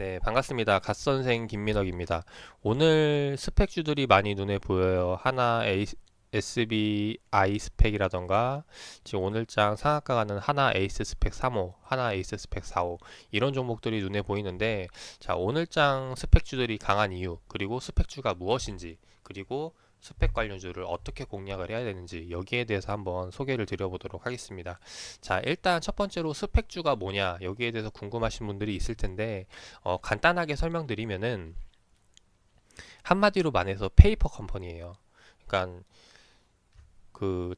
네, 반갑습니다. 갓 선생 김민혁입니다. 오늘 스펙주들이 많이 눈에 보여요. 하나 A, SBI 스펙이라던가 지금 오늘장 상한가 가는 하나 에이스 스펙 3호, 하나 에이스 스펙 4호 이런 종목들이 눈에 보이는데 자, 오늘장 스펙주들이 강한 이유, 그리고 스펙주가 무엇인지, 그리고 스펙 관련주를 어떻게 공략을 해야 되는지 여기에 대해서 한번 소개를 드려보도록 하겠습니다. 자, 일단 첫 번째로 스펙주가 뭐냐 여기에 대해서 궁금하신 분들이 있을 텐데 어, 간단하게 설명드리면은 한마디로 말해서 페이퍼 컴퍼니예요. 그러니까 그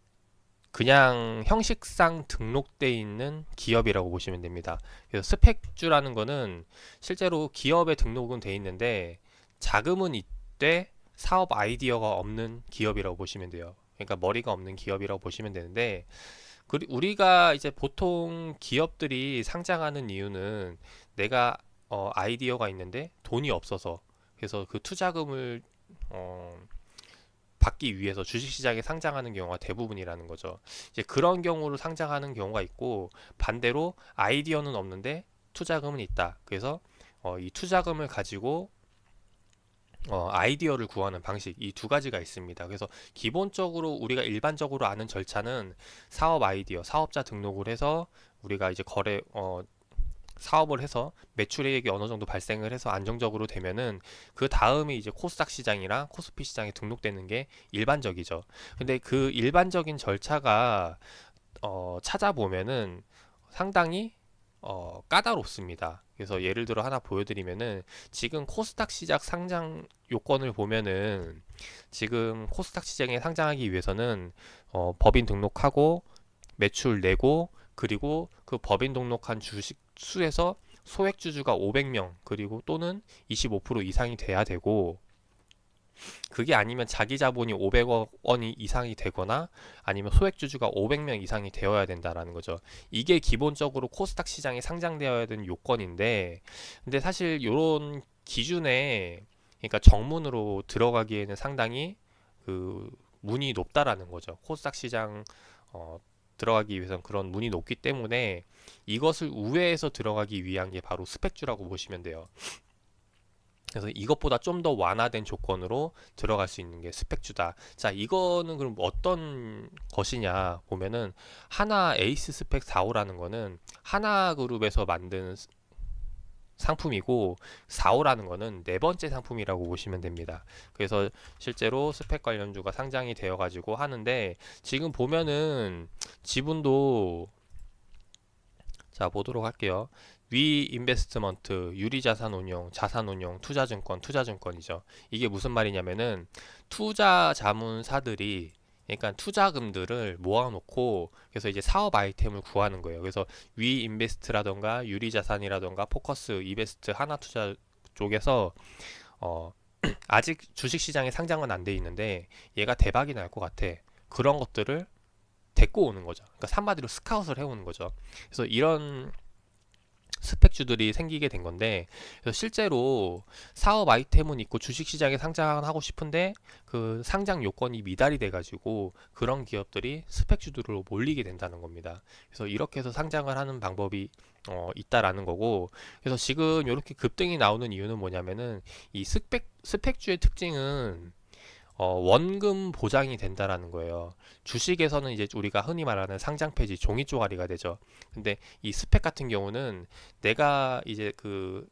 그냥 형식상 등록돼 있는 기업이라고 보시면 됩니다. 그래서 스펙주라는 거는 실제로 기업에 등록은 돼 있는데 자금은 이때 사업 아이디어가 없는 기업이라고 보시면 돼요. 그러니까 머리가 없는 기업이라고 보시면 되는데 우리가 이제 보통 기업들이 상장하는 이유는 내가 어, 아이디어가 있는데 돈이 없어서 그래서 그 투자금을 어, 받기 위해서 주식시장에 상장하는 경우가 대부분이라는 거죠. 이제 그런 경우로 상장하는 경우가 있고 반대로 아이디어는 없는데 투자금은 있다. 그래서 어, 이 투자금을 가지고 어, 아이디어를 구하는 방식 이 두 가지가 있습니다. 그래서 기본적으로 우리가 일반적으로 아는 절차는 사업 아이디어, 사업자 등록을 해서 우리가 이제 거래 어, 사업을 해서 매출액이 어느 정도 발생을 해서 안정적으로 되면은 그 다음에 이제 코스닥 시장이랑 코스피 시장에 등록되는 게 일반적이죠. 근데 그 일반적인 절차가 어, 찾아보면은 상당히 어, 까다롭습니다. 그래서 예를 들어 하나 보여드리면은 지금 코스닥 시작 상장 요건을 보면은 지금 코스닥 시장에 상장하기 위해서는 어, 법인 등록하고 매출 내고 그리고 그 법인 등록한 주식 수에서 소액 주주가 500명 그리고 또는 25% 이상이 돼야 되고 그게 아니면 자기 자본이 500억 원이 이상이 되거나 아니면 소액 주주가 500명 이상이 되어야 된다라는 거죠. 이게 기본적으로 코스닥 시장에 상장되어야 되는 요건인데 근데 사실 이런 기준에 그러니까 정문으로 들어가기에는 상당히 그 문이 높다라는 거죠. 코스닥 시장 어, 들어가기 위해서는 그런 문이 높기 때문에 이것을 우회해서 들어가기 위한 게 바로 스펙주라고 보시면 돼요. 그래서 이것보다 좀 더 완화된 조건으로 들어갈 수 있는 게 스펙주다. 자, 이거는 그럼 어떤 것이냐 보면은 하나 에이스 스펙 4호라는 거는 하나 그룹에서 만든 스- 상품이고 4호라는 거는 네 번째 상품이라고 보시면 됩니다. 그래서 실제로 스펙 관련주가 상장이 되어 가지고 하는데 지금 보면은 지분도 자 보도록 할게요. 위 인베스트먼트, 유리자산 운용, 자산 운용, 투자증권, 투자증권이죠. 이게 무슨 말이냐면은 투자 자문사들이 그러니까 투자금들을 모아놓고 그래서 이제 사업 아이템을 구하는 거예요. 그래서 위 인베스트라던가 유리자산이라던가 포커스, 이베스트, 하나투자 쪽에서 어 아직 주식시장에 상장은 안 돼 있는데 얘가 대박이 날 것 같아. 그런 것들을 데리고 오는 거죠. 그러니까 한마디로 스카웃을 해오는 거죠. 그래서 이런 스펙주들이 생기게 된 건데 실제로 사업 아이템은 있고 주식시장에 상장하고 싶은데 그 상장 요건이 미달이 돼가지고 그런 기업들이 스펙주들로 몰리게 된다는 겁니다. 그래서 이렇게 해서 상장을 하는 방법이 어, 있다라는 거고 그래서 지금 이렇게 급등이 나오는 이유는 뭐냐면은 이 스펙 스펙주의 특징은 어, 원금 보장이 된다라는 거예요. 주식에서는 이제 우리가 흔히 말하는 상장 폐지 종이 쪼가리가 되죠. 근데 이 스펙 같은 경우는 내가 이제 그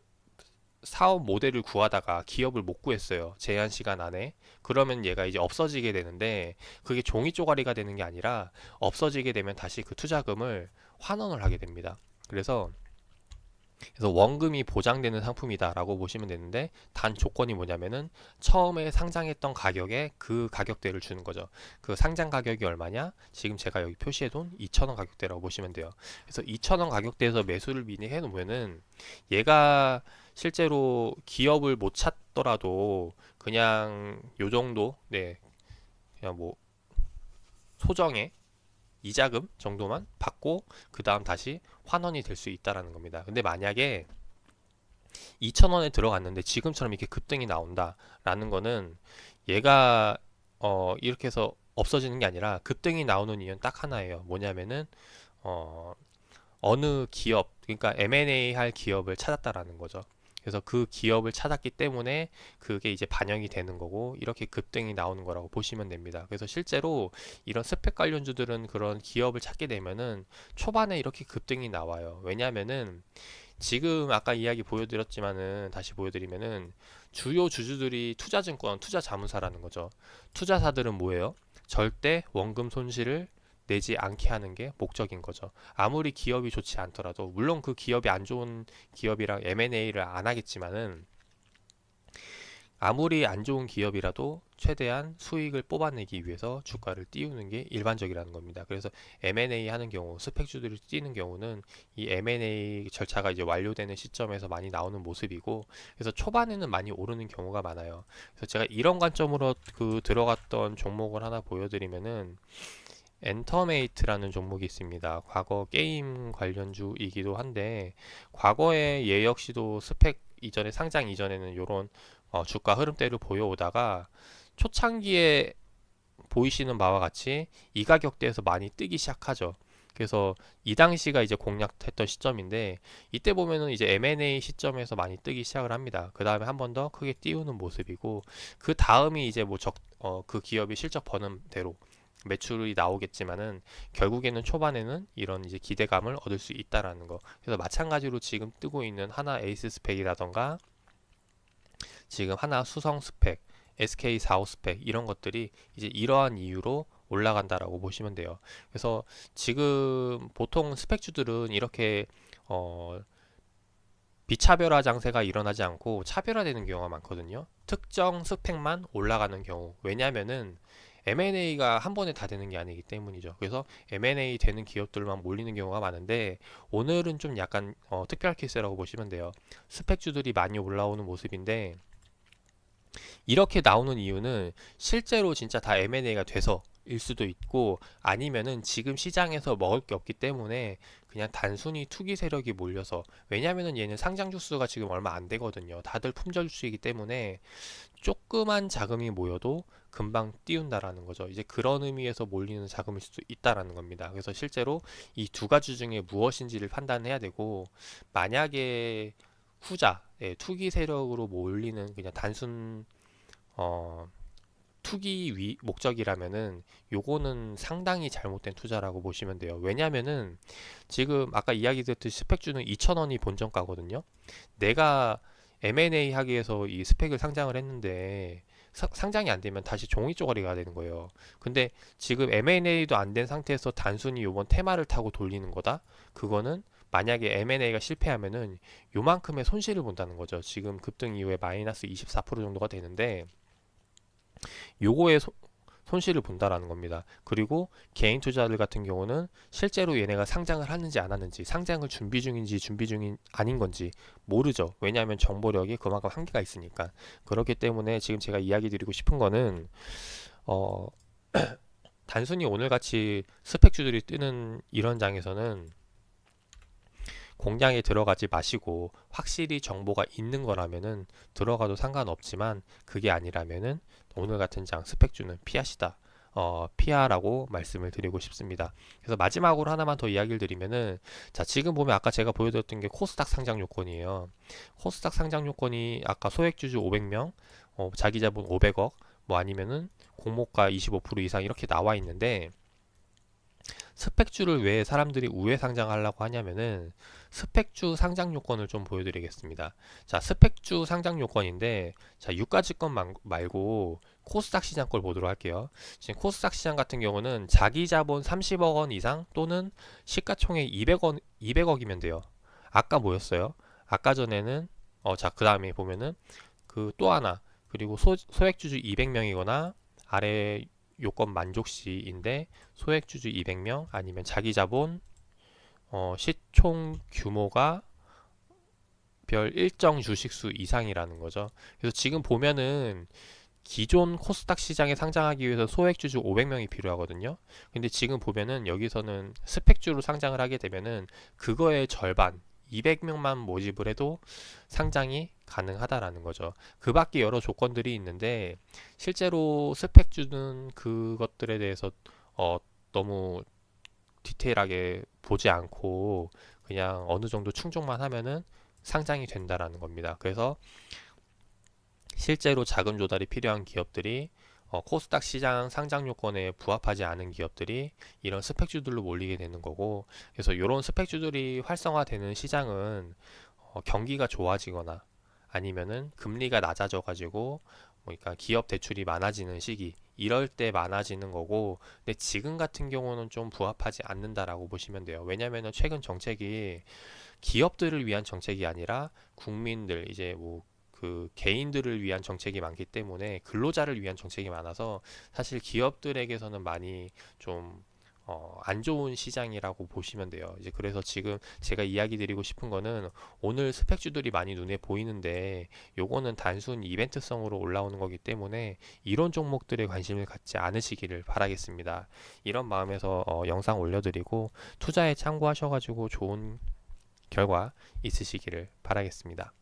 사업 모델을 구하다가 기업을 못 구했어요. 제한 시간 안에. 그러면 얘가 이제 없어지게 되는데 그게 종이 쪼가리가 되는 게 아니라 없어지게 되면 다시 그 투자금을 환원을 하게 됩니다. 그래서 그래서 원금이 보장되는 상품이다라고 보시면 되는데 단 조건이 뭐냐면은 처음에 상장했던 가격에 그 가격대를 주는 거죠. 그 상장 가격이 얼마냐? 지금 제가 여기 표시해둔 2,000원 가격대라고 보시면 돼요. 그래서 2,000원 가격대에서 매수를 미리 해놓으면은 얘가 실제로 기업을 못 찾더라도 그냥 요 정도, 네, 그냥 뭐 소정의 이자금 정도만 받고 그 다음 다시 환원이 될 수 있다라는 겁니다. 근데 만약에 2,000원에 들어갔는데 지금처럼 이렇게 급등이 나온다라는 거는 얘가 어 이렇게 해서 없어지는 게 아니라 급등이 나오는 이유는 딱 하나예요. 뭐냐면은 어 어느 기업 그러니까 M&A 할 기업을 찾았다라는 거죠. 그래서 그 기업을 찾았기 때문에 그게 이제 반영이 되는 거고 이렇게 급등이 나오는 거라고 보시면 됩니다. 그래서 실제로 이런 스펙 관련주들은 그런 기업을 찾게 되면은 초반에 이렇게 급등이 나와요. 왜냐하면은 지금 아까 이야기 보여드렸지만은 다시 보여드리면은 주요 주주들이 투자증권, 투자자문사라는 거죠. 투자사들은 뭐예요? 절대 원금 손실을 내지 않게 하는 게 목적인 거죠. 아무리 기업이 좋지 않더라도 물론 그 기업이 안 좋은 기업이랑 M&A를 안 하겠지만은 아무리 안 좋은 기업이라도 최대한 수익을 뽑아내기 위해서 주가를 띄우는 게 일반적이라는 겁니다. 그래서 M&A 하는 경우, 스펙주들이 뛰는 경우는 이 M&A 절차가 이제 완료되는 시점에서 많이 나오는 모습이고, 그래서 초반에는 많이 오르는 경우가 많아요. 그래서 제가 이런 관점으로 그 들어갔던 종목을 하나 보여드리면은 엔터메이트라는 종목이 있습니다. 과거 게임 관련주이기도 한데 과거에 얘 역시도 스펙 이전에 상장 이전에는 이런 어, 주가 흐름대로 보여오다가 초창기에 보이시는 바와 같이 이 가격대에서 많이 뜨기 시작하죠. 그래서 이 당시가 이제 공략했던 시점인데 이때 보면은 이제 M&A 시점에서 많이 뜨기 시작을 합니다. 그 다음에 한 번 더 크게 띄우는 모습이고 그 다음이 이제 뭐 적, 어, 그 기업이 실적 버는 대로 매출이 나오겠지만은 결국에는 초반에는 이런 이제 기대감을 얻을 수 있다라는 거. 그래서 마찬가지로 지금 뜨고 있는 하나 에이스 스펙이라던가 지금 하나 수성 스펙, SK45 스펙 이런 것들이 이제 이러한 이유로 올라간다라고 보시면 돼요. 그래서 지금 보통 스펙주들은 이렇게 어 비차별화 장세가 일어나지 않고 차별화되는 경우가 많거든요. 특정 스펙만 올라가는 경우. 왜냐하면은 M&A가 한 번에 다 되는 게 아니기 때문이죠. 그래서 M&A 되는 기업들만 몰리는 경우가 많은데 오늘은 좀 약간 어, 특별 케이스라고 보시면 돼요. 스펙주들이 많이 올라오는 모습인데 이렇게 나오는 이유는 실제로 진짜 다 M&A가 돼서 일 수도 있고 아니면은 지금 시장에서 먹을 게 없기 때문에 그냥 단순히 투기 세력이 몰려서 왜냐면은 얘는 상장 주수가 지금 얼마 안 되거든요. 다들 품절 주이기 때문에 조그만 자금이 모여도 금방 띄운다라는 거죠. 이제 그런 의미에서 몰리는 자금일 수도 있다라는 겁니다. 그래서 실제로 이 두 가지 중에 무엇인지를 판단해야 되고 만약에 후자, 예, 투기 세력으로 몰리는 그냥 단순 어, 투기 위 목적이라면은 요거는 상당히 잘못된 투자라고 보시면 돼요. 왜냐면은 지금 아까 이야기 드렸듯이 스펙 주는 2,000원이 본정가거든요. 내가 M&A 하기 위해서 이 스펙을 상장을 했는데 사, 상장이 안 되면 다시 종이 쪼가리가 되는 거예요. 근데 지금 M&A도 안 된 상태에서 단순히 요번 테마를 타고 돌리는 거다? 그거는 만약에 M&A가 실패하면은 요만큼의 손실을 본다는 거죠. 지금 급등 이후에 마이너스 24% 정도가 되는데 요거에 소, 손실을 본다라는 겁니다. 그리고 개인 투자들 같은 경우는 실제로 얘네가 상장을 하는지 안 하는지, 상장을 준비 중인지 준비 중인 아닌 건지 모르죠. 왜냐하면 정보력이 그만큼 한계가 있으니까. 그렇기 때문에 지금 제가 이야기 드리고 싶은 거는 어 단순히 오늘 같이 스펙주들이 뜨는 이런 장에서는 공략에 들어가지 마시고 확실히 정보가 있는 거라면은 들어가도 상관없지만 그게 아니라면은 오늘 같은 장 스펙주는 피하시다. 어, 피하라고 말씀을 드리고 싶습니다. 그래서 마지막으로 하나만 더 이야기를 드리면은 자, 지금 보면 아까 제가 보여드렸던 게 코스닥 상장 요건이에요. 코스닥 상장 요건이 아까 소액주주 500명, 어, 자기 자본 500억, 뭐 아니면은 공모가 25% 이상 이렇게 나와 있는데 스펙주를 왜 사람들이 우회 상장하려고 하냐면은 스펙주 상장 요건을 좀 보여드리겠습니다. 자, 스펙주 상장 요건인데 자, 유가지권 말고 코스닥 시장 걸 보도록 할게요. 지금 코스닥 시장 같은 경우는 자기 자본 30억 원 이상 또는 시가총액 200원 200억이면 돼요. 아까 뭐였어요? 아까 전에는 어, 자, 그다음에 보면은 그 또 하나 그리고 소, 소액주주 200명이거나 아래 요건 만족시인데 소액주주 200명 아니면 자기 자본 어, 시총 규모가 별 일정 주식수 이상이라는 거죠. 그래서 지금 보면은 기존 코스닥 시장에 상장하기 위해서 소액주주 500명이 필요하거든요. 근데 지금 보면은 여기서는 스펙주로 상장을 하게 되면은 그거의 절반 200명만 모집을 해도 상장이 가능하다라는 거죠. 그 밖에 여러 조건들이 있는데 실제로 스펙 주는 그것들에 대해서 어, 너무 디테일하게 보지 않고 그냥 어느 정도 충족만 하면은 상장이 된다라는 겁니다. 그래서 실제로 자금 조달이 필요한 기업들이 어, 코스닥 시장 상장 요건에 부합하지 않은 기업들이 이런 스펙주들로 몰리게 되는 거고 그래서 이런 스펙주들이 활성화되는 시장은 어, 경기가 좋아지거나 아니면은 금리가 낮아져 가지고 그러니까 기업 대출이 많아지는 시기 이럴 때 많아지는 거고 근데 지금 같은 경우는 좀 부합하지 않는다라고 보시면 돼요. 왜냐면은 최근 정책이 기업들을 위한 정책이 아니라 국민들 이제 뭐 그 개인들을 위한 정책이 많기 때문에 근로자를 위한 정책이 많아서 사실 기업들에게서는 많이 좀 어, 안 좋은 시장이라고 보시면 돼요. 이제 그래서 지금 제가 이야기 드리고 싶은 거는 오늘 스펙주들이 많이 눈에 보이는데 요거는 단순 이벤트성으로 올라오는 거기 때문에 이런 종목들에 관심을 갖지 않으시기를 바라겠습니다. 이런 마음에서 어, 영상 올려드리고 투자에 참고하셔가지고 좋은 결과 있으시기를 바라겠습니다.